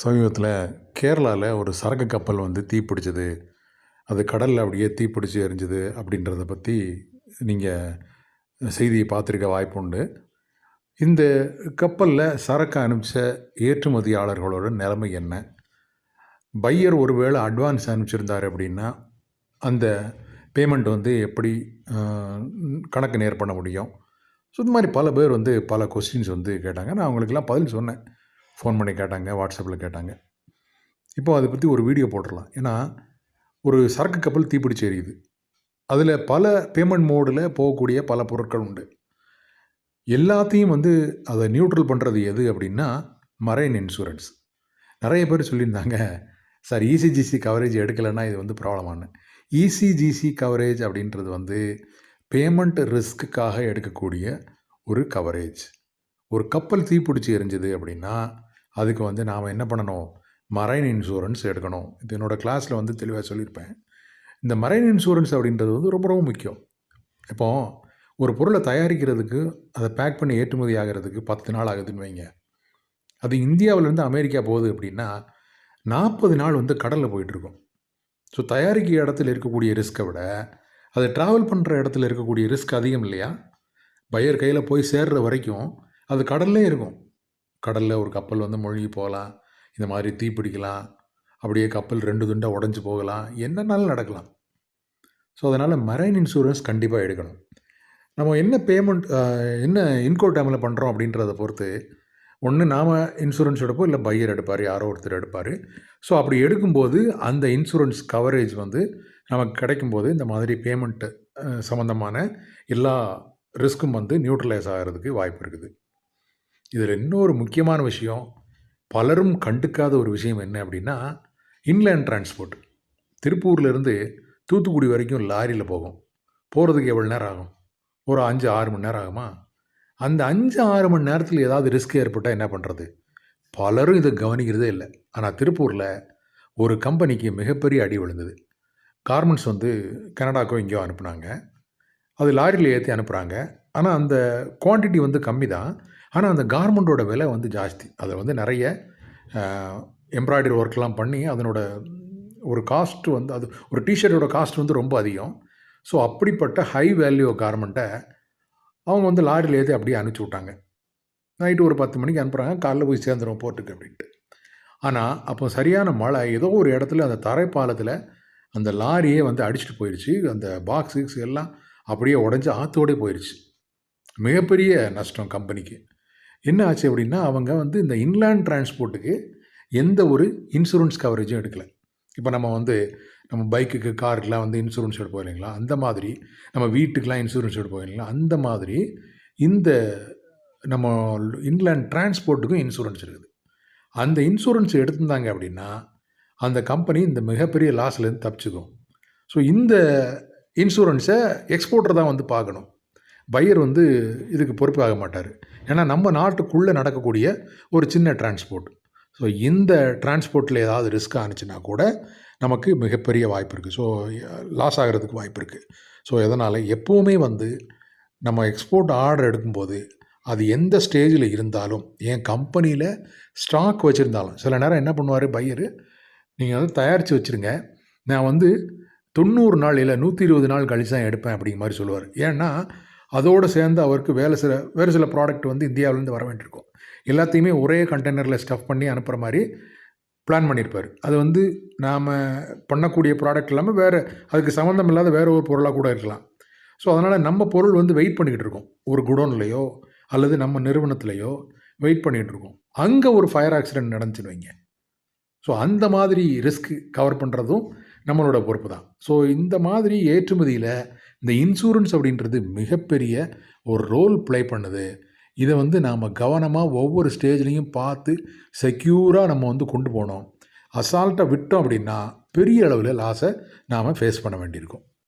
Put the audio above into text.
சமீபத்தில் கேரளாவில் ஒரு சரக்கு கப்பல் வந்து தீப்பிடிச்சது அது கடலில் அப்படியே தீப்பிடிச்சு எரிஞ்சுது அப்படின்றத பற்றி நீங்கள் செய்தியை பார்த்துருக்க வாய்ப்பு உண்டு. இந்த கப்பலில் சரக்கு அனுப்பிச்ச ஏற்றுமதியாளர்களோட நிலைமை என்ன? பையர் ஒருவேளை அட்வான்ஸ் அனுப்பிச்சிருந்தார் அப்படின்னா அந்த பேமெண்ட் வந்து எப்படி கணக்கு நேர் பண்ண முடியும்? ஸோ இந்த மாதிரி பல பேர் வந்து பல கொஸ்டின்ஸ் வந்து கேட்டாங்க. நான் அவங்களுக்கெல்லாம் பதில் சொன்னேன். ஃபோன் பண்ணி கேட்டாங்க வாட்ஸ்அப்பில் கேட்டாங்க. இப்போது அதை பற்றி ஒரு வீடியோ போட்டுடலாம். ஏன்னா ஒரு சரக்கு கப்பல் தீப்பிடிச்சு எரியுது. அதில் பல பேமெண்ட் மோடில் போகக்கூடிய பல பொருட்கள் உண்டு. எல்லாத்தையும் வந்து அதை நியூட்ரல் பண்ணுறது எது அப்படின்னா மரைன் இன்சூரன்ஸ் நிறைய பேர் சொல்லியிருந்தாங்க சார் இசிஜிசி கவரேஜ் எடுக்கலைன்னா இது வந்து ப்ராப்ளமான இசிஜிசி கவரேஜ் அப்படின்றது வந்து பேமெண்ட் ரிஸ்க்குக்காக எடுக்கக்கூடிய ஒரு கவரேஜ் ஒரு கப்பல் தீப்பிடிச்சி எரிஞ்சது அப்படின்னா அதுக்கு வந்து நாம் என்ன பண்ணணும்? மரைன் இன்சூரன்ஸ் எடுக்கணும். இது என்னோடய கிளாஸில் வந்து தெளிவாக சொல்லியிருப்பேன். இந்த மரைன் இன்சூரன்ஸ் அப்படின்றது வந்து ரொம்ப ரொம்ப முக்கியம். இப்போ ஒரு பொருளை தயாரிக்கிறதுக்கு அதை பேக் பண்ணி ஏற்றுமதி ஆகிறதுக்கு பத்து நாள் ஆகுதுன்னு வைங்க. அது இந்தியாவிலேருந்து அமெரிக்கா போகுது அப்படின்னா நாற்பது நாள் வந்து கடலில் போயிட்டுருக்கும். ஸோ தயாரிக்கிற இடத்துல இருக்கக்கூடிய ரிஸ்க்கை விட அதை ட்ராவல் பண்ணுற இடத்துல இருக்கக்கூடிய ரிஸ்க் அதிகம் இல்லையா? பையர் கையில் போய் சேர்ற வரைக்கும் அது கடல்லே இருக்கும். கடலில் ஒரு கப்பல் வந்து மூழ்கி போகலாம். இந்த மாதிரி தீப்பிடிக்கலாம் அப்படியே கப்பல் ரெண்டு துண்டாக உடஞ்சி போகலாம். என்னன்னாலும் நடக்கலாம். ஸோ அதனால் மரைன் இன்சூரன்ஸ் கண்டிப்பாக எடுக்கணும். நம்ம என்ன பேமெண்ட் என்ன இன்கோ டைமில் பண்ணுறோம் அப்படின்றத பொறுத்து ஒன்று நாம் இன்சூரன்ஸ் எடுப்போம் இல்லை பையர் எடுப்பார் யாரோ ஒருத்தர் எடுப்பார். ஸோ அப்படி எடுக்கும்போது அந்த இன்சூரன்ஸ் கவரேஜ் வந்து நமக்கு கிடைக்கும்போது இந்த மாதிரி பேமெண்ட்டு சம்மந்தமான எல்லா ரிஸ்க்கும் வந்து நியூட்ரலைஸ் ஆகிறதுக்கு வாய்ப்பு இருக்குது. இதில் இன்னொரு முக்கியமான விஷயம் பலரும் கண்டுக்காத ஒரு விஷயம் என்ன அப்படின்னா இன்லேண்ட் டிரான்ஸ்போர்ட் திருப்பூர்லேருந்து தூத்துக்குடி வரைக்கும் லாரியில் போகும். போகிறதுக்கு எவ்வளோ நேரம் ஆகும்? ஒரு அஞ்சு ஆறு மணி நேரம் ஆகுமா? அந்த அஞ்சு ஆறு மணி நேரத்தில் ஏதாவது ரிஸ்க் ஏற்பட்டால் என்ன பண்ணுறது பலரும் இதை கவனிக்கிறதே இல்லை. ஆனால் திருப்பூரில் ஒரு கம்பெனிக்கு மிகப்பெரிய அடி விழுந்தது. கார்மெண்ட்ஸ் வந்து கனடாக்கோ எங்கேயோ அனுப்புனாங்க. அது லாரியில் ஏற்றி அனுப்புகிறாங்க ஆனால் அந்த குவான்டிட்டி வந்து கம்மி தான் ஆனால் அந்த கார்மெண்ட்டோட விலை வந்து ஜாஸ்தி. அதை வந்து நிறைய எம்ப்ராய்டரி ஒர்க்லாம் பண்ணி அதனோட ஒரு காஸ்ட் வந்து அது ஒரு டிஷர்ட்டோட காஸ்ட் வந்து ரொம்ப அதிகம். ஸோ அப்படிப்பட்ட ஹை வேல்யூ கார்மெண்ட்டை அவங்க வந்து லாரியில் ஏற்றி அப்படியே அனுப்பிச்சி விட்டாங்க. நைட்டு ஒரு பத்து மணிக்கு அனுப்புகிறாங்க காலைல போய் சேர்ந்துடும் போர்ட்டுக்கு அப்படின்ட்டு. ஆனால் அப்போ சரியான மழை ஏதோ ஒரு இடத்துல அந்த தரைப்பாலத்தில் அந்த லாரியே வந்து அடிச்சிட்டு போயிடுச்சு அந்த பாக்ஸ் கீக்ஸ் எல்லாம் அப்படியே உடஞ்சி ஆற்றோடே போயிடுச்சு மிகப்பெரிய நஷ்டம் கம்பெனிக்கு. என்ன ஆச்சு அப்படின்னா அவங்க வந்து இந்த இன்லேண்ட் டிரான்ஸ்போர்ட்டுக்கு எந்த ஒரு இன்சூரன்ஸ் கவரேஜும் எடுக்கலை. இப்போ நம்ம வந்து நம்ம பைக்குக்கு காருக்கெலாம் வந்து இன்சூரன்ஸ் எடுப்போம் இல்லைங்களா? அந்த மாதிரி நம்ம வீட்டுக்கெலாம் இன்சூரன்ஸ் எடுப்போம் இல்லைங்களா? அந்த மாதிரி இந்த நம்ம இன்லேண்ட் டிரான்ஸ்போர்ட்டுக்கும் இன்சூரன்ஸ் இருக்குது. அந்த இன்சூரன்ஸ் எடுத்திருந்தாங்க அப்படின்னா அந்த கம்பெனி இந்த மிகப்பெரிய லாஸ்லேருந்து தப்பிச்சுக்கும். ஸோ இந்த இன்சூரன்ஸை எக்ஸ்போர்ட்டர் தான் வந்து பார்க்கணும். பையர் வந்து இதுக்கு பொறுப்பாக மாட்டார். ஏன்னா நம்ம நாட்டுக்குள்ளே நடக்கக்கூடிய ஒரு சின்ன டிரான்ஸ்போர்ட் ஸோ இந்த டிரான்ஸ்போர்ட்டில் ஏதாவது ரிஸ்க் ஆனிச்சுன்னா கூட நமக்கு மிகப்பெரிய வாய்ப்பு இருக்குது ஸோ லாஸ் ஆகிறதுக்கு வாய்ப்பு இருக்குது ஸோ எதனால்? எப்போவுமே வந்து நம்ம எக்ஸ்போர்ட் ஆர்டர் எடுக்கும்போது அது எந்த ஸ்டேஜில் இருந்தாலும் என் கம்பெனியில் ஸ்டாக் வச்சுருந்தாலும் சில நேரம் என்ன பண்ணுவார் பையர்? நீங்கள் வந்து தயாரித்து வச்சுருங்க. நான் வந்து தொண்ணூறு நாள் இல்லை நூற்றி இருபது நாள் கழிச்சு தான் எடுப்பேன் அப்படிங்கிற மாதிரி சொல்லுவார். ஏன்னா அதோடு சேர்ந்து அவருக்கு வேலை சில வேறு சில ப்ராடக்ட் வந்து இந்தியாவிலேருந்து வர வேண்டியிருக்கும். எல்லாத்தையுமே ஒரே கண்டெய்னரில் ஸ்டஃப் பண்ணி அனுப்புகிற மாதிரி பிளான் பண்ணியிருப்பார். அது வந்து நாம் பண்ணக்கூடிய ப்ராடக்ட் இல்லாமல் வேறு அதுக்கு சம்மந்தம் இல்லாத வேறு ஒரு பொருளாக கூட இருக்கலாம். ஸோ அதனால் நம்ம பொருள் வந்து வெயிட் பண்ணிக்கிட்டு இருக்கோம். ஒரு குடோன்லையோ அல்லது நம்ம நிறுவனத்துலையோ வெயிட் பண்ணிகிட்டு இருக்கோம். அங்கே ஒரு ஃபயர் ஆக்சிடென்ட் நடந்துச்சுன்னு வைங்க. ஸோ அந்த மாதிரி ரிஸ்க் கவர் பண்ணுறதும் நம்மளோட பொறுப்பு தான். ஸோ இந்த மாதிரி ஏற்றுமதியில் இந்த இன்சூரன்ஸ் அப்படின்றது மிகப்பெரிய ஒரு ரோல் ப்ளே பண்ணுது. இதை வந்து நாம் கவனமாக ஒவ்வொரு ஸ்டேஜ்லேயும் பார்த்து செக்யூராக நம்ம வந்து கொண்டு போனோம் அசால்ட்டாக விட்டோம் அப்படின்னா பெரிய அளவில் லாஸை நாம் ஃபேஸ் பண்ண வேண்டியிருக்கும்.